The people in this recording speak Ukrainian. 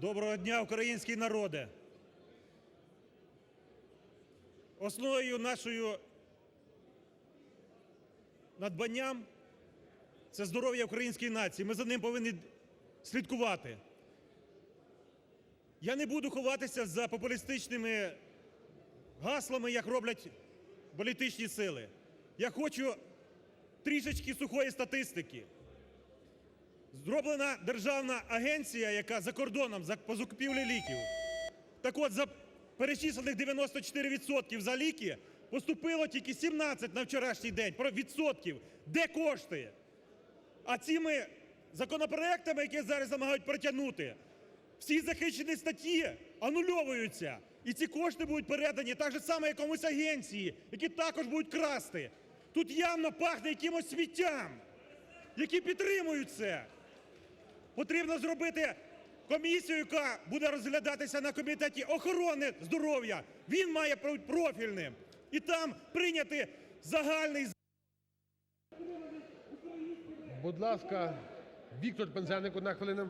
Доброго дня, український народе! Основою нашою надбанням це здоров'я української нації. Ми за ним повинні слідкувати. Я не буду ховатися за популістичними гаслами, як роблять політичні сили. Я хочу трішечки сухої статистики. Зроблена державна агенція, яка за кордоном по закупівлі ліків. Так от, за перечислених 94% за ліки поступило тільки 17 на вчорашній день про відсотків. Де кошти? А цими законопроектами, які зараз намагають протягнути, всі захищені статті анульовуються. І ці кошти будуть передані так же само якомусь агенції, які також будуть красти. Тут явно пахне якимось сміттям, які підтримують це. Потрібно зробити комісію, яка буде розглядатися на комітеті охорони здоров'я. Він має бути профільним. І там прийняти загальний Будь ласка, Віктор Пинзеник, одна хвилина.